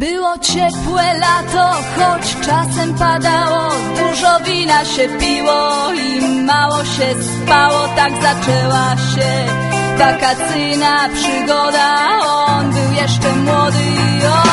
Było ciepłe lato, choć czasem padało, dużo wina się piło i mało się spało. Tak zaczęła się wakacyjna przygoda. On był jeszcze młody i on.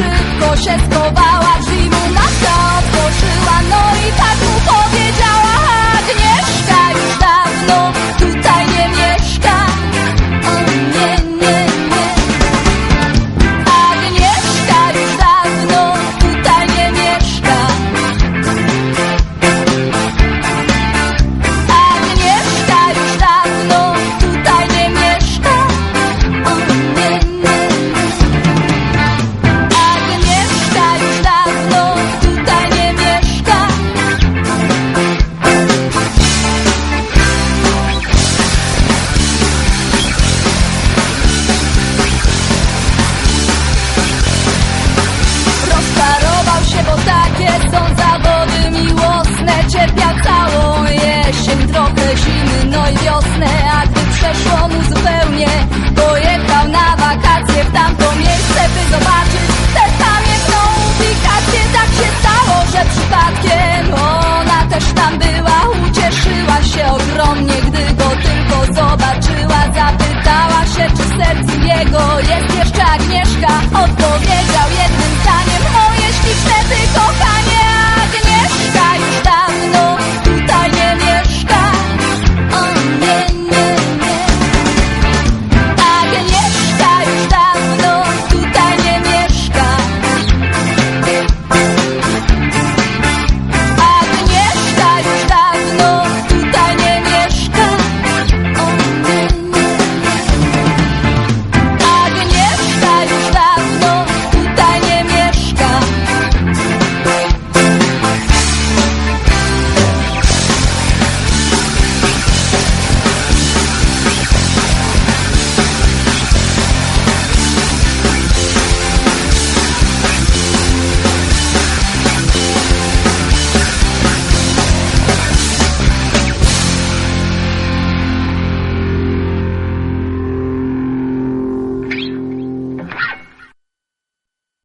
szybko się schowała. Odpowiedział jednym zdaniem O, jeśli wtedy